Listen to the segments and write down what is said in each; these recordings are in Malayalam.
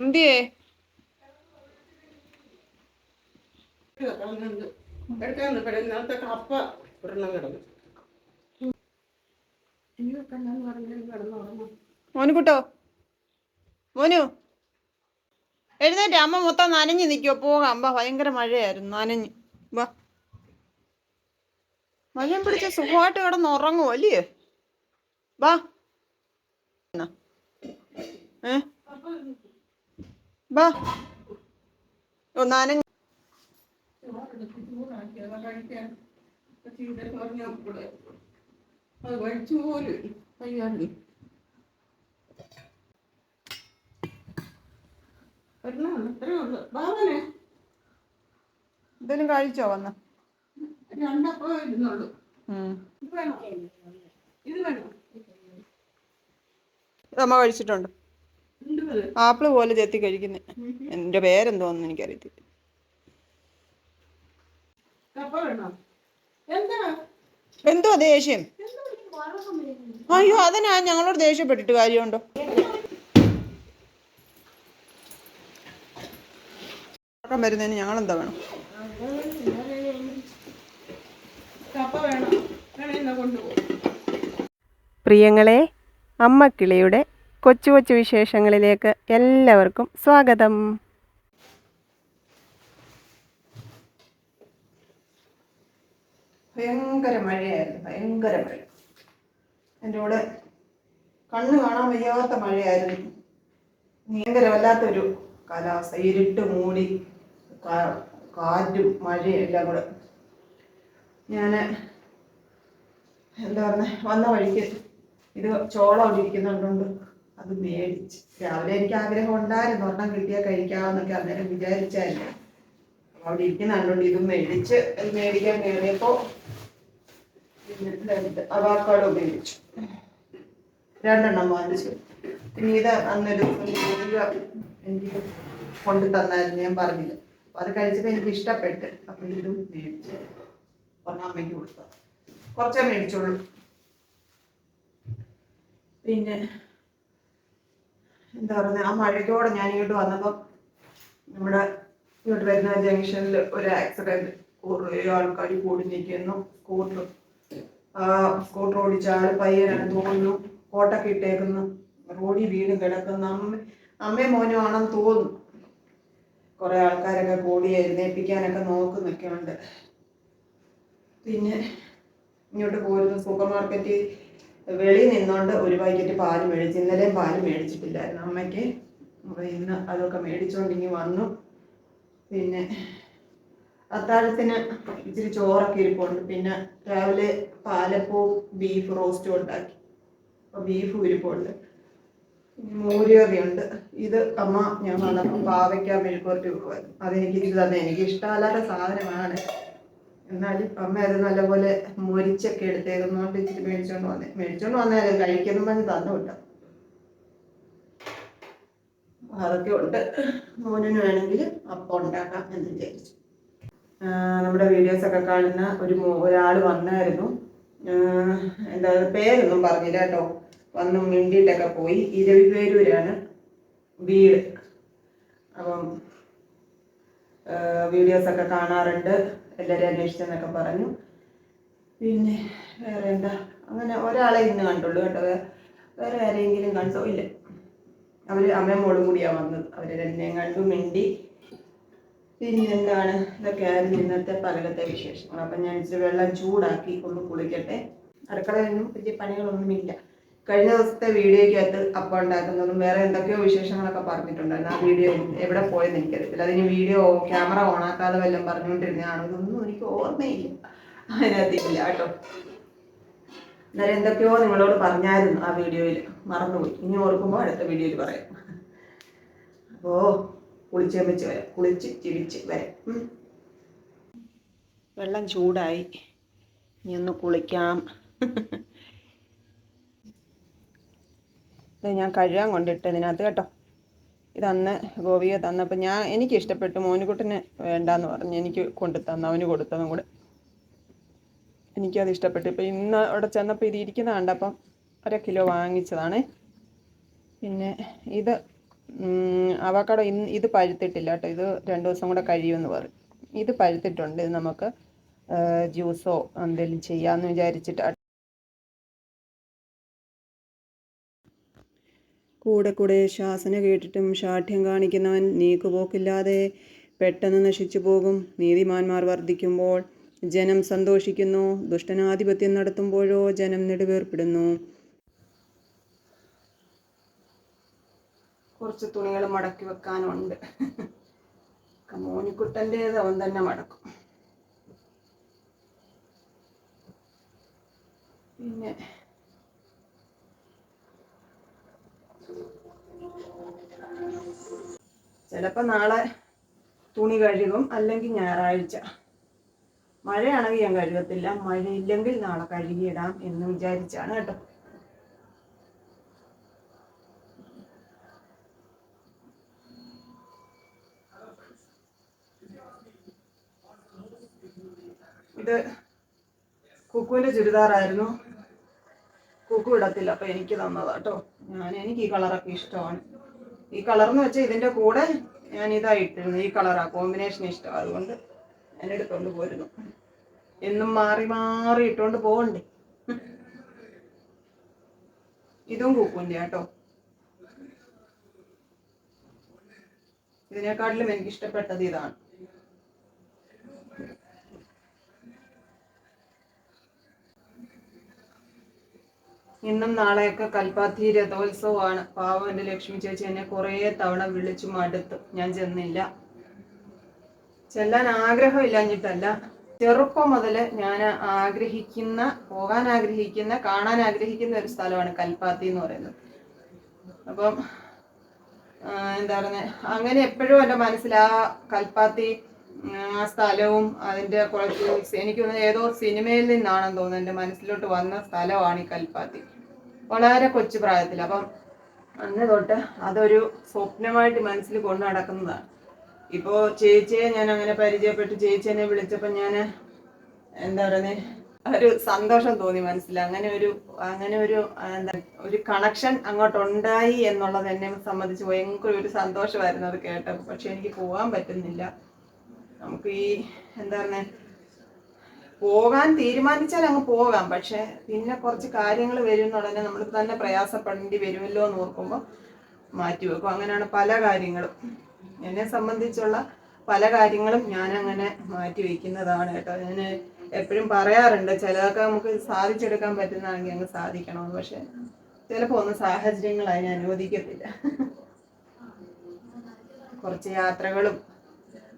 എന്തിയേ? മോനുകുട്ടോ? മോനു? എഴുന്നേറ്റ് അമ്മ മൊത്തം നനഞ്ഞ് നിൽക്കുമോ പോകാം വാ ഭയങ്കര മഴയായിരുന്നു നനഞ്ഞ്. വാ. മഴയും പിടിച്ച സുഖമായിട്ട് കിടന്ന് ഉറങ്ങുമോ അല്ലേ? വാ. ഏ? പറഞ്ഞാൽ ഒന്നാനും അത് കഴിച്ചു വന്ന് രണ്ടപ്പോ ഇരുന്നുള്ളൂ. ഇത് വേണോ ഇത് വേണോ ഇത് അമ്മ കഴിച്ചിട്ടുണ്ട്. ആപ്പിൾ പോലെ ചെത്തി കഴിക്കുന്നേ. എന്റെ പേരെന്തോന്നു എനിക്കറിയത്തില്ല. എന്താ? ദേഷ്യം? അയ്യോ അതിനാ ഞങ്ങളോട് ദേഷ്യപ്പെട്ടിട്ട് കാര്യമുണ്ടോ? ഉറക്കം വരുന്നതിന് ഞങ്ങൾ എന്താ വേണം? പ്രിയങ്ങളെ അമ്മക്കിളിയുടെ കൊച്ചു കൊച്ചു വിശേഷങ്ങളിലേക്ക് എല്ലാവർക്കും സ്വാഗതം. ഭയങ്കര മഴയായിരുന്നു ഭയങ്കര മഴ. എന്റെ കൂടെ കണ്ണ് കാണാൻ വയ്യാത്ത മഴയായിരുന്നു. ഭയങ്കര വല്ലാത്തൊരു കാലാവസ്ഥ ഇരുട്ട് മൂടി കാറ്റും മഴയും എല്ലാം കൂടെ. ഞാൻ എന്താ പറഞ്ഞ വന്ന വഴിക്ക് ഇത് ചോളം ഇരിക്കുന്നുണ്ട് അത് മേടിച്ച്. രാവിലെ എനിക്ക് ആഗ്രഹം ഉണ്ടായിരുന്നു. ഒരെണ്ണം കിട്ടിയാൽ കഴിക്കാമെന്നൊക്കെ അന്നേരം അപ്പൊ അവിടെ ഇരിക്കുന്ന കണ്ടുകൊണ്ട് ഇത് മേടിച്ച് മേടിക്കാൻ കയറിയപ്പോൾ അവാക്കാട് ഉപയോഗിച്ചു. രണ്ടെണ്ണം വാങ്ങിച്ചു. പിന്നെ ഇത് അന്നൊരു എനിക്ക് കൊണ്ട് തന്നായിരുന്നു. ഞാൻ പറഞ്ഞില്ല. അപ്പൊ അത് കഴിച്ചപ്പോൾ എനിക്ക് ഇഷ്ടപ്പെട്ട്. അപ്പൊ ഇതും മേടിച്ച് ഒന്നാമ്മയ്ക്ക് കൊടുത്ത. കുറച്ചേ മേടിച്ചോളൂ. പിന്നെ എന്താ പറയുക ആ മഴയ്ക്കോടെ ഞാൻ ഇങ്ങോട്ട് വന്നപ്പോൾ നമ്മുടെ ഇങ്ങോട്ട് വരുന്ന ജംഗ്ഷനിൽ ഒരു ആക്സിഡന്റ് കുറേ ആൾക്കാർ കൂടി നിൽക്കുന്നു സ്കൂട്ടർ സ്കൂട്ടർ ഓടിച്ച ആൾ പയ്യനാണ് തോന്നുന്നു കോട്ടൊക്കെ ഇട്ടേക്കുന്നു റോഡിൽ വീണ് കിടക്കുന്നു. അമ്മ അമ്മയും മോനും ആണെന്ന് തോന്നുന്നു. കുറെ ആൾക്കാരൊക്കെ കൂടി എഴുന്നേൽപ്പിക്കാനൊക്കെ നോക്കുന്നൊക്കെ ഉണ്ട് പിന്നെ ഇങ്ങോട്ട് പോരുന്നു സൂപ്പർ മാർക്കറ്റിൽ വെളിയിൽ നിന്നുകൊണ്ട് ഒരു പാക്കറ്റ് പാൽ മേടിച്ച് ഇന്നലെയും പാൽ മേടിച്ചിട്ടില്ലായിരുന്നു. അമ്മയ്ക്ക് അപ്പോൾ ഇന്ന് അതൊക്കെ മേടിച്ചുകൊണ്ട് ഇനി വന്നു. പിന്നെ അത്താഴത്തിന് ഇച്ചിരി ചോറൊക്കെ ഇരിപ്പുണ്ട്. പിന്നെ രാവിലെ പാലപ്പവും ബീഫ് റോസ്റ്റും ഉണ്ടാക്കി. അപ്പോൾ ബീഫ് ഇരിപ്പുണ്ട്. മോരുകറിയുണ്ട്. ഇത് അമ്മ ഞാൻ വന്നപ്പോൾ പാവയ്ക്ക മെഴുക്കുവരട്ടി വെക്കുമായിരുന്നു അതെനിക്ക് ഇത് തന്നെ. എനിക്ക് ഇഷ്ടമല്ലാത്ത സാധനമാണ്. എന്നാലും അമ്മ അത് നല്ലപോലെ മൊരിച്ചൊക്കെ എടുത്തേക്കുന്നോണ്ട് ഇച്ചിരി മേടിച്ചോണ്ട് വന്നേ. മേടിച്ചോണ്ട് വന്നാൽ കഴിക്കുന്നു പറഞ്ഞ് തന്നെ വിട്ട അതൊക്കെ ഉണ്ട്. മോനിന് വേണമെങ്കിൽ അപ്പം ഉണ്ടാക്കാം എന്ന് വിചാരിച്ചു. നമ്മുടെ വീഡിയോസ് ഒക്കെ കാണുന്ന ഒരു ഒരാൾ വന്നായിരുന്നു. എന്താ പേരൊന്നും പറഞ്ഞില്ല കേട്ടോ. വന്ന് മിണ്ടിയിട്ടൊക്കെ പോയി. ഇരവിപേരൂരാണ് വീട്. അപ്പം വീഡിയോസൊക്കെ കാണാറുണ്ട്. എല്ലാവരും അന്വേഷിച്ചെന്നൊക്കെ പറഞ്ഞു. പിന്നെ വേറെ എന്താ? അങ്ങനെ ഒരാളെ ഇന്ന് കണ്ടുള്ളൂ കേട്ടോ. വേറെ ആരെങ്കിലും കണ്ടോ? ഇല്ല. അവർ അമ്മയും മോളും കൂടിയാണ് വന്നത്. അവർ രണ്ടിനെയും കണ്ടു മിണ്ടി. പിന്നെ എന്താണ് ഇതൊക്കെയായിരുന്നു ഇന്നത്തെ പകലത്തെ വിശേഷങ്ങൾ. അപ്പം ഞാൻ ഇച്ചിരി വെള്ളം ചൂടാക്കി ഒന്ന് കുളിക്കട്ടെ. അടുക്കളയിലൊന്നും വലിയ പണികളൊന്നുമില്ല. കഴിഞ്ഞ ദിവസത്തെ വീഡിയോയ്ക്കകത്ത് അപ്പം ഉണ്ടാക്കുന്നതും വേറെ എന്തൊക്കെയോ വിശേഷങ്ങളൊക്കെ പറഞ്ഞിട്ടുണ്ടായിരുന്നു. ആ വീഡിയോ എവിടെ പോയെന്ന് എനിക്കറിയത്തില്ല. അതിന് വീഡിയോ ക്യാമറ ഓണാക്കാതെ വല്ലതും പറഞ്ഞുകൊണ്ടിരുന്നതാണോ എനിക്ക് ഓർമ്മയില്ല. അതിനകത്തില്ല കേട്ടോ. അന്നേരം എന്തൊക്കെയോ നിങ്ങളോട് പറഞ്ഞായിരുന്നു ആ വീഡിയോയിൽ മറന്നുപോയി. ഇനി ഓർക്കുമ്പോൾ അടുത്ത വീഡിയോയിൽ പറയാം. അപ്പോൾ കുളിച്ച് വെച്ച് വരാം. കുളിച്ച് ചിരിച്ച് വരാം. വെള്ളം ചൂടായി. ഇനി ഒന്ന് കുളിക്കാം. ഇത് ഞാൻ കഴുകാൻ കൊണ്ടിട്ട് ഇതിനകത്ത് കേട്ടോ. ഇതന്ന് ഗോപിക തന്നപ്പോൾ ഞാൻ എനിക്ക് ഇഷ്ടപ്പെട്ടു. മോനുകുട്ടന് വേണ്ടാന്ന് പറഞ്ഞ് എനിക്ക് കൊണ്ടു തന്നു. അവന് കൊടുത്തതും കൂടെ. എനിക്കത് ഇഷ്ടപ്പെട്ടു. ഇപ്പം ഇന്ന് അവിടെ ചെന്നപ്പോൾ ഇത് ഇരിക്കുന്ന കണ്ടപ്പം അര കിലോ വാങ്ങിച്ചതാണ്. പിന്നെ ഇത് അവക്കട ഇന്ന് ഇത് പഴുത്തിട്ടില്ല കേട്ടോ. ഇത് രണ്ട് ദിവസം കൂടെ കഴിയുമെന്ന് പറയും. ഇത് പഴുത്തിട്ടുണ്ട്. ഇത് നമുക്ക് ജ്യൂസോ എന്തെങ്കിലും ചെയ്യാമെന്ന് വിചാരിച്ചിട്ട് കൂടെ കൂടെ ശാസന കേട്ടിട്ടും ശാഠ്യം കാണിക്കുന്നവൻ നീക്കുപോക്കില്ലാതെ പെട്ടെന്ന് നശിച്ചു പോകും. നീതിമാന്മാർ വർദ്ധിക്കുമ്പോൾ ജനം സന്തോഷിക്കുന്നു. ദുഷ്ടനാധിപത്യം നടത്തുമ്പോഴോ ജനം നെടുവേർപ്പെടുന്നു. കുറച്ച് തുണികൾ മടക്കി വെക്കാനുണ്ട്. മോനിക്കുട്ടന്റേത് അവൻ തന്നെ മടക്കും. പിന്നെ ചിലപ്പോൾ നാളെ തുണി കഴുകും അല്ലെങ്കിൽ ഞായറാഴ്ച. മഴയാണെങ്കിൽ ഞാൻ കഴുകത്തില്ല. മഴയില്ലെങ്കിൽ നാളെ കഴുകിയിടാം എന്ന് വിചാരിച്ചാണ് കേട്ടോ. ഇത് കുക്കുവിന്റെ ചുരിദാറായിരുന്നു. കുക്കു ഇടത്തില്ല അപ്പം എനിക്ക് തന്നതാ കേട്ടോ. ഞാൻ എനിക്ക് ഈ കളറൊക്കെ ഇഷ്ടമാണ്. ഈ കളർ എന്ന് വെച്ചാൽ ഇതിന്റെ കൂടെ ഞാൻ ഇതായിട്ടിരുന്നു. ഈ കളറാ കോമ്പിനേഷൻ ഇഷ്ടം. അതുകൊണ്ട് ഞാൻ എടുത്തോണ്ട് പോരുന്നു. എന്നും മാറി മാറി ഇട്ടുകൊണ്ട് പോകണ്ടേ ഇതും കുക്കുന്റെ കേട്ടോ ഇതിനേക്കാട്ടിലും എനിക്ക് ഇഷ്ടപ്പെട്ടത് ഇതാണ്. ഇന്നും നാളെയൊക്കെ കൽപ്പാത്തി രഥോത്സവമാണ് പാവം എന്റെ ലക്ഷ്മി ചേച്ചി എന്നെ കുറേ തവണ വിളിച്ചു മടുത്തു. ഞാൻ ചെന്നില്ല. ചെല്ലാൻ ആഗ്രഹമില്ലാഞ്ഞിട്ടല്ല. ചെറുപ്പം മുതൽ ഞാൻ ആഗ്രഹിക്കുന്ന പോകാൻ ആഗ്രഹിക്കുന്ന കാണാൻ ആഗ്രഹിക്കുന്ന ഒരു സ്ഥലമാണ് കൽപ്പാത്തി എന്ന് പറയുന്നത്. അപ്പം എന്താ പറയുന്നത് അങ്ങനെ എപ്പോഴും എന്റെ മനസ്സിൽ ആ കൽപ്പാത്തി ആ സ്ഥലവും അതിന്റെ കുറച്ച് എനിക്ക് ഏതോ സിനിമയിൽ നിന്നാണെന്ന് തോന്നുന്നു എന്റെ മനസ്സിലോട്ട് വന്ന സ്ഥലമാണ് ഈ കൽപ്പാത്തി. വളരെ കൊച്ചു പ്രായത്തിൽ അപ്പം അന്ന് തൊട്ട് അതൊരു സ്വപ്നമായിട്ട് മനസ്സിൽ കൊണ്ടു നടക്കുന്നതാണ്. ഇപ്പോൾ ചേച്ചിയെ ഞാൻ അങ്ങനെ പരിചയപ്പെട്ട്. ചേച്ചിയെ വിളിച്ചപ്പോൾ ഞാൻ എന്താ പറയുന്നത് ഒരു സന്തോഷം തോന്നി മനസ്സിൽ. അങ്ങനെ ഒരു അങ്ങനെ ഒരു എന്താ ഒരു കണക്ഷൻ അങ്ങോട്ടുണ്ടായി എന്നുള്ളത് എന്നെ സംബന്ധിച്ച് ഭയങ്കര ഒരു സന്തോഷമായിരുന്നു അത് കേട്ടപ്പോൾ. പക്ഷെ എനിക്ക് പോകാൻ പറ്റുന്നില്ല. നമുക്ക് ഈ എന്താ പറയുക പോകാൻ തീരുമാനിച്ചാൽ അങ്ങ് പോകാം. പക്ഷെ പിന്നെ കുറച്ച് കാര്യങ്ങൾ വരും ഉടനെ നമ്മൾ തന്നെ പ്രയാസപ്പെടേണ്ടി വരുമല്ലോ എന്ന് ഓർക്കുമ്പോൾ മാറ്റി വെക്കും. അങ്ങനെയാണ് പല കാര്യങ്ങളും. എന്നെ സംബന്ധിച്ചുള്ള പല കാര്യങ്ങളും ഞാൻ അങ്ങനെ മാറ്റി വയ്ക്കുന്നതാണ് കേട്ടോ. ഞാൻ എപ്പോഴും പറയാറുണ്ട് ചിലതൊക്കെ നമുക്ക് സാധിച്ചെടുക്കാൻ പറ്റുന്നതാണെങ്കിൽ അങ്ങ് സാധിക്കണമെന്ന്. പക്ഷെ ചിലപ്പോൾ ഒന്നും സാഹചര്യങ്ങൾ അതിനെ അനുവദിക്കത്തില്ല. കുറച്ച് യാത്രകളും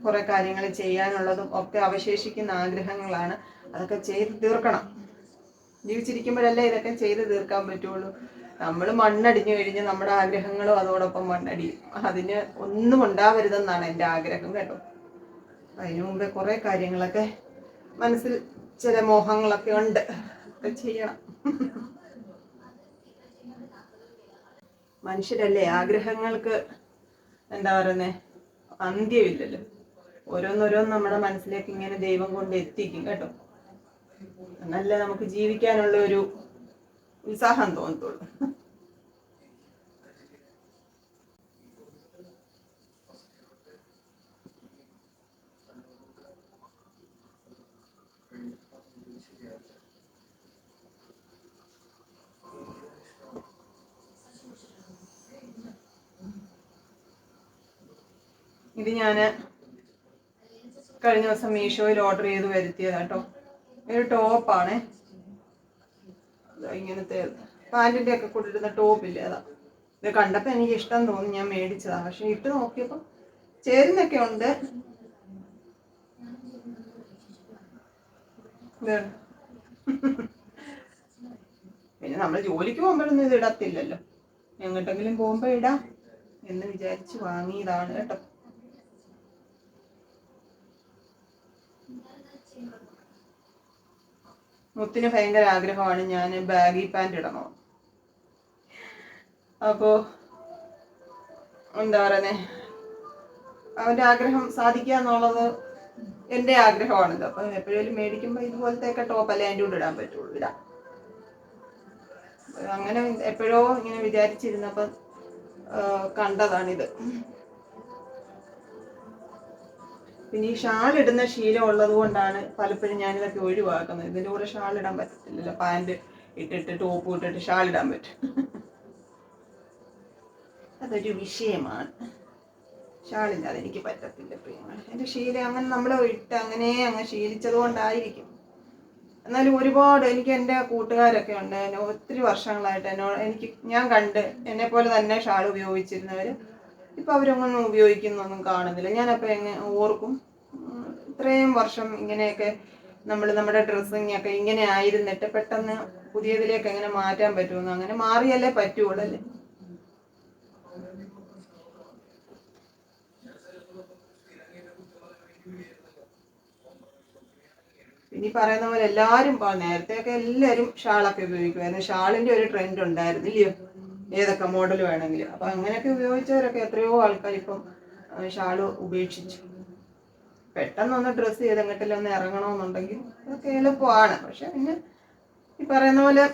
കുറെ കാര്യങ്ങൾ ചെയ്യാനുള്ളതും ഒക്കെ അവശേഷിക്കുന്ന ആഗ്രഹങ്ങളാണ്. അതൊക്കെ ചെയ്ത് തീർക്കണം. ജീവിച്ചിരിക്കുമ്പോഴല്ലേ ഇതൊക്കെ ചെയ്ത് തീർക്കാൻ പറ്റുള്ളൂ. നമ്മൾ മണ്ണടിഞ്ഞു കഴിഞ്ഞ് നമ്മുടെ ആഗ്രഹങ്ങളും അതോടൊപ്പം മണ്ണടിയും അതിന് ഒന്നും ഉണ്ടാവരുതെന്നാണ് എന്റെ ആഗ്രഹം കേട്ടോ. അതിനു മുമ്പേ കുറേ കാര്യങ്ങളൊക്കെ മനസ്സിൽ ചില മോഹങ്ങളൊക്കെ ഉണ്ട്. ഒക്കെ ചെയ്യണം. മനുഷ്യരല്ലേ ആഗ്രഹങ്ങൾക്ക് എന്താ പറയുന്നേ? അന്ത്യമില്ലല്ലോ. ഓരോന്നോരോന്ന് നമ്മുടെ മനസ്സിലേക്ക് ഇങ്ങനെ ദൈവം കൊണ്ട് എത്തിക്കും കേട്ടോ. നല്ല നമുക്ക് ജീവിക്കാനുള്ള ഒരു ഉത്സാഹം തോന്നത്തുള്ളൂ. ഇത് ഞാൻ കഴിഞ്ഞ ദിവസം മീഷോയിൽ ഓർഡർ ചെയ്ത് വരുത്തിയത് കേട്ടോ ഒരു ടോപ്പാണ് ഇങ്ങനത്തെ പാന്റിന്റെ ഒക്കെ കൊണ്ടിരുന്ന ടോപ്പില്ലേ അതാ. ഇത് കണ്ടപ്പോൾ എനിക്ക് ഇഷ്ടം തോന്നി ഞാൻ മേടിച്ചതാണ് പക്ഷെ ഇട്ട് നോക്കിയപ്പോൾ ചേരുന്നൊക്കെ ഉണ്ട്. പിന്നെ നമ്മൾ ജോലിക്ക് പോകുമ്പോഴൊന്നും ഇത് ഇടത്തില്ലല്ലോ. എങ്ങോട്ടെങ്കിലും പോകുമ്പോൾ ഇടാം എന്ന് വിചാരിച്ച് വാങ്ങിയതാണ് കേട്ടോ. മുത്തിന് ഭയങ്കര ആഗ്രഹമാണ്. ഞാൻ ബാഗി പാന്റ് ഇടണം. അപ്പോൾ എന്താ പറയുന്നേ? അവന്റെ ആഗ്രഹം സാധിക്കുക എന്നുള്ളത് എന്റെ ആഗ്രഹമാണിത്. അപ്പം എപ്പോഴും മേടിക്കുമ്പോൾ ഇതുപോലത്തെയൊക്കെ ടോപ്പല്ലേ അതിന്റെ കൂടെ ഇടാൻ പറ്റുള്ളൂ. ഇടാം. അങ്ങനെ എപ്പോഴോ ഇങ്ങനെ വിചാരിച്ചിരുന്നപ്പം കണ്ടതാണിത്. പിന്നെ ഈ ഷാൾ ഇടുന്ന ശീലം ഉള്ളത് കൊണ്ടാണ് പലപ്പോഴും ഞാനിതൊക്കെ ഒഴിവാക്കുന്നത്. ഇതിന്റെ കൂടെ ഷാൾ ഇടാൻ പറ്റത്തില്ലല്ലോ. പാന്റ് ഇട്ടിട്ട് ടോപ്പ് ഇട്ടിട്ട് ഷാൾ ഇടാൻ പറ്റും. അതൊരു വിഷയമാണ്. ഷാളില്ലാതെ എനിക്ക് പറ്റത്തില്ല പ്രിയമാണ്. എന്റെ ശീലം അങ്ങനെ നമ്മൾ ഇട്ട് അങ്ങനെ അങ്ങ് ശീലിച്ചത് കൊണ്ടായിരിക്കും. എന്നാലും ഒരുപാട് എനിക്ക് എന്റെ കൂട്ടുകാരൊക്കെ ഉണ്ട്. എന്നെ ഒത്തിരി വർഷങ്ങളായിട്ട് എന്നോട് എനിക്ക് ഞാൻ കണ്ട് എന്നെ പോലെ തന്നെ ഷാൾ ഉപയോഗിച്ചിരുന്നവർ ഇപ്പം അവരൊന്നും ഉപയോഗിക്കുന്നൊന്നും കാണുന്നില്ല. ഞാനപ്പോൾ എങ്ങനെ ഓർക്കും. ഇത്രയും വർഷം ഇങ്ങനെയൊക്കെ നമ്മൾ നമ്മുടെ ഡ്രസ്സിങ് ഒക്കെ ഇങ്ങനെ ആയിരുന്നിട്ട് പെട്ടെന്ന് പുതിയതിലേക്ക് എങ്ങനെ മാറ്റാൻ പറ്റുമെന്ന് അങ്ങനെ മാറിയല്ലേ പറ്റുള്ളൂ അല്ലേ? ഇനി പറയുന്ന പോലെ എല്ലാവരും നേരത്തെയൊക്കെ എല്ലാവരും ഷാളൊക്കെ ഉപയോഗിക്കുമായിരുന്നു ഷാളിന്റെ ഒരു ട്രെൻഡ് ഉണ്ടായിരുന്നു ഇല്ലയോ ഏതൊക്കെ മോഡൽ വേണമെങ്കിലും. അപ്പൊ അങ്ങനെയൊക്കെ ഉപയോഗിച്ചവരൊക്കെ എത്രയോ ആൾക്കാർ ഇപ്പം ഷാൾ ഉപേക്ഷിച്ചു. പെട്ടെന്നൊന്ന് ഡ്രസ്സ് ചെയ്ത് എങ്ങോട്ടെല്ലാം ഇറങ്ങണമെന്നുണ്ടെങ്കിൽ അതൊക്കെ എളുപ്പമാണ്. പക്ഷെ പിന്നെ ഈ പറയുന്ന പോലെ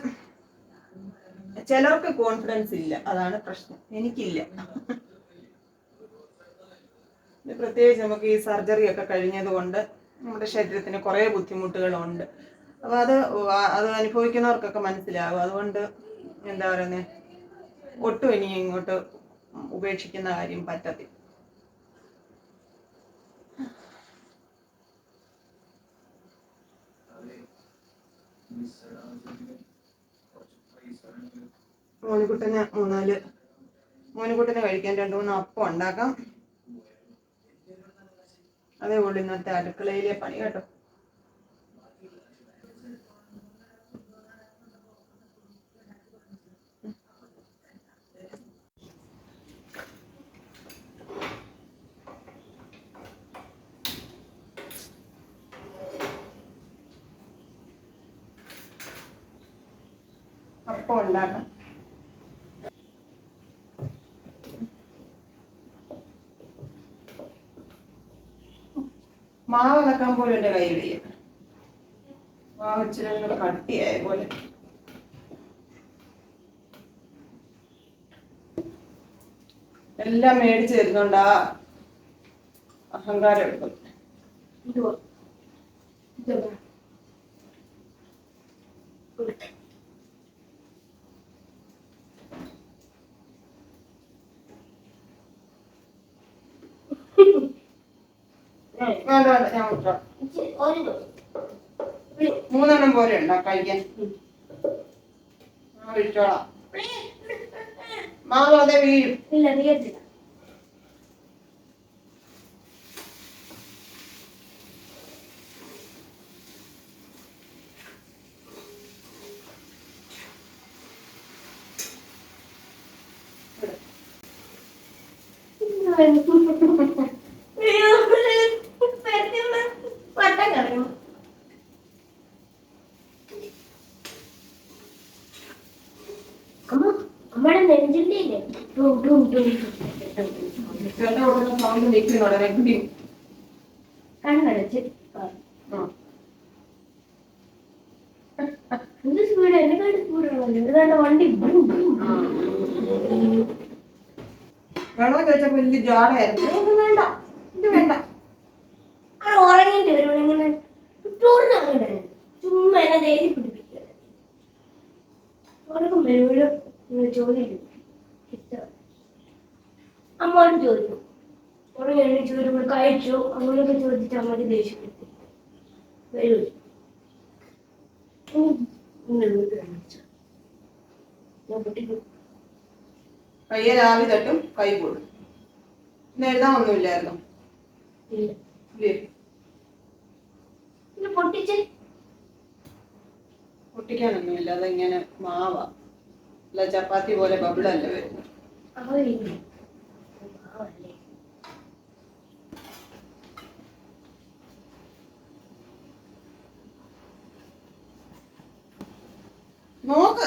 ചിലർക്ക് കോൺഫിഡൻസ് ഇല്ല. അതാണ് പ്രശ്നം. എനിക്കില്ല. പ്രത്യേകിച്ച് നമുക്ക് ഈ സർജറി ഒക്കെ കഴിഞ്ഞത് കൊണ്ട് നമ്മുടെ ശരീരത്തിന് കുറേ ബുദ്ധിമുട്ടുകളുണ്ട്. അപ്പോൾ അത് അത് അനുഭവിക്കുന്നവർക്കൊക്കെ മനസ്സിലാവും അതുകൊണ്ട് എന്താ പറയുന്നത് ഒട്ടും ഇനി ഇങ്ങോട്ട് ഉപേക്ഷിക്കുന്ന കാര്യം പറ്റത്തില്ല. മോനിക്കുട്ടന് മൂന്നാൽ മോനിക്കുട്ടന് കഴിക്കാൻ രണ്ട് മൂന്ന് അപ്പം ഉണ്ടാക്കാം. അതേ ഉള്ളൂ ഇന്നത്തെ അടുക്കളയിലെ പണി കേട്ടോ. അപ്പം മാവ് ഇളക്കാൻ പോലും എന്റെ കയ്യിൽ വയ്യ. മാവ് ഇച്ചിരി കട്ടിയായ പോലെ. എല്ലാം മേടിച്ച് തരുന്നുണ്ട് ആ അഹങ്കാരം എടുക്കും വേണ്ട വേണ്ട ഞാൻ വിട്ടോളാം മൂന്നെണ്ണം പോലെ ഉണ്ടോ? കഴിക്കാൻ. വിളിച്ചോളാം മാവ് അതെ വീഴും. ഇല്ല വീഴത്തില്ല. ഉടനെ കുടി. കണ്ണടച്ച് ആ. എന്ത് സ്പീഡ് എന്നെക്കാട്ട് സ്പീഡാണല്ലോ ഇത് വണ്ടി വെള്ളം വലിയ ഇത് വേണ്ട. വരും ഇങ്ങനെ. ചുമ്മാ എന്നെ പിടിപ്പിക്കുക. ഉറക്കം വരുമ്പോഴും അമ്മയോട് ചോദിക്കും. ഉറങ്ങി എണീച്ച് വരുമ്പോൾ കഴിച്ചു. അങ്ങനെയൊക്കെ ചോദിച്ചാൽ മതി ദേഷ്യം വരൂ. കയ്യെ രാവി തട്ടും കൈ ഇന്ന് എഴുതാൻ ഒന്നുമില്ലായിരുന്നു. പൊട്ടിച്ച്. പൊട്ടിക്കാനൊന്നുമില്ല. അതിങ്ങനെ മാവാ. അല്ല ചപ്പാത്തി പോലെ ബബിളല്ല വരുന്നത്. നോക്ക്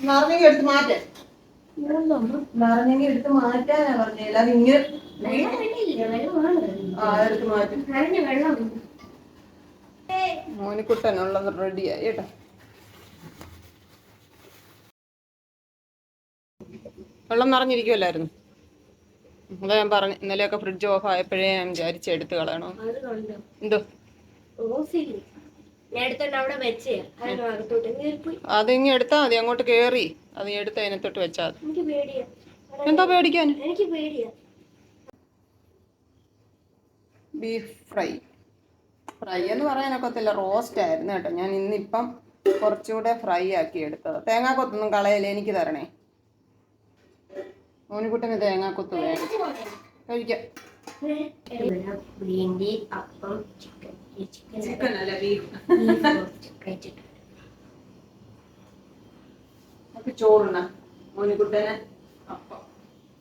നിറഞ്ഞെങ്കിൽ എടുത്ത് മാറ്റേ. നിറഞ്ഞെങ്കിൽ എടുത്ത് മാറ്റാനാ പറഞ്ഞേ അല്ലാതെ ഇങ്ങനെ ആ എടുത്ത് മാറ്റും. മോനിക്കുട്ടനുള്ളത് റെഡിയായി കേട്ടോ. വെള്ളം നിറഞ്ഞിരിക്കുമല്ലായിരുന്നു അതാ ഞാൻ പറഞ്ഞു ഇന്നലെയൊക്കെ ഫ്രിഡ്ജ് ഓഫ് ആയപ്പോഴേ ഞാൻ വിചാരിച്ച് എടുത്ത് കളയണം? എന്തോ? അത് ഇങ്ങ് എടുത്താ മതി അങ്ങോട്ട് കേറി. അത് എടുത്ത് അതിനകത്തോട്ട് വെച്ചാൽ എന്താ പേടിക്കാൻ? ബീഫ് ഫ്രൈ ഫ്രൈ എന്ന് പറയാനൊക്കത്തില്ല റോസ്റ്റ് ആയിരുന്നു കേട്ടോ. ഞാൻ ഇന്നിപ്പം കുറച്ചുകൂടെ ഫ്രൈ ആക്കി എടുത്തത്. തേങ്ങാക്കൊത്തൊന്നും കളയല്ലേ എനിക്ക് തരണേ? മോനിക്കുട്ടന് തേങ്ങാക്കൊത്ത് വേണം. കഴിക്കാം. ഭിണ്ടി അപ്പം ചിക്കൻ. ചിക്കൻ അല്ല അപ്പം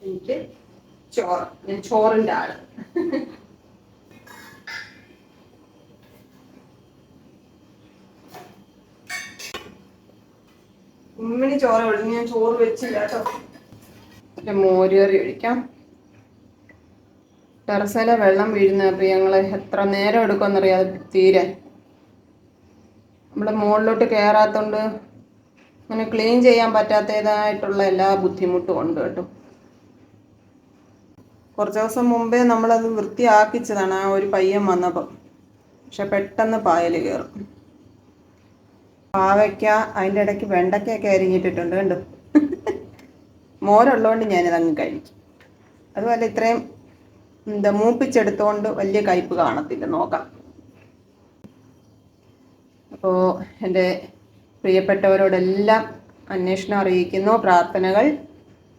എനിക്ക് ചോറ്. ഞാൻ ചോറിന്റെ ആൾ. ഉമ്മിന് ചോറ് ഒഴിഞ്ഞ് ഞാൻ ചോറ് വെച്ചില്ല കേട്ടോ ഒരു മോരുകറി ഒഴിക്കാം. ടെറസിലെ വെള്ളം വീഴുന്ന പ്രിയങ്ങളെ എത്ര നേരം എടുക്കുമെന്നറിയാതെ തീരെ. നമ്മൾ മുകളിലോട്ട് കയറാത്തോണ്ട് അങ്ങനെ ക്ലീൻ ചെയ്യാൻ പറ്റാത്തതായിട്ടുള്ള എല്ലാ ബുദ്ധിമുട്ടും ഉണ്ട് കേട്ടോ. കുറച്ച് ദിവസം മുമ്പേ നമ്മളത് വൃത്തിയാക്കിച്ചതാണ് ആ ഒരു പയ്യൻ വന്നപ്പം. പക്ഷെ പെട്ടെന്ന് പായൽ കയറും പാവയ്ക്ക അതിന്റെ ഇടയ്ക്ക് വെണ്ടയ്ക്കൊക്കെ അരിഞ്ഞിട്ടിട്ടുണ്ട് കണ്ടു? മോരുള്ളതുകൊണ്ട് ഞാനിത് അങ്ങ് കഴിക്കും. അതുപോലെ ഇത്രയും എന്താ മൂപ്പിച്ചെടുത്തോണ്ട് വലിയ കയ്പ് കാണത്തില്ല. നോക്കാം. അപ്പോൾ എന്റെ പ്രിയപ്പെട്ടവരോടെല്ലാം അന്വേഷണം അറിയിക്കുന്നു. പ്രാർത്ഥനകൾ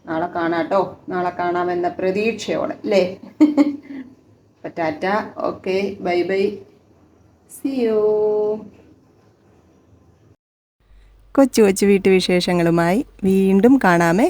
നാളെ കാണാട്ടോ നാളെ കാണാമെന്ന പ്രതീക്ഷയോടെ അല്ലേ? Tata okay bye bye. See you കൊച്ചു കൊച്ചു വീട്ടുവിശേഷങ്ങളുമായി വീണ്ടും കാണാമേ.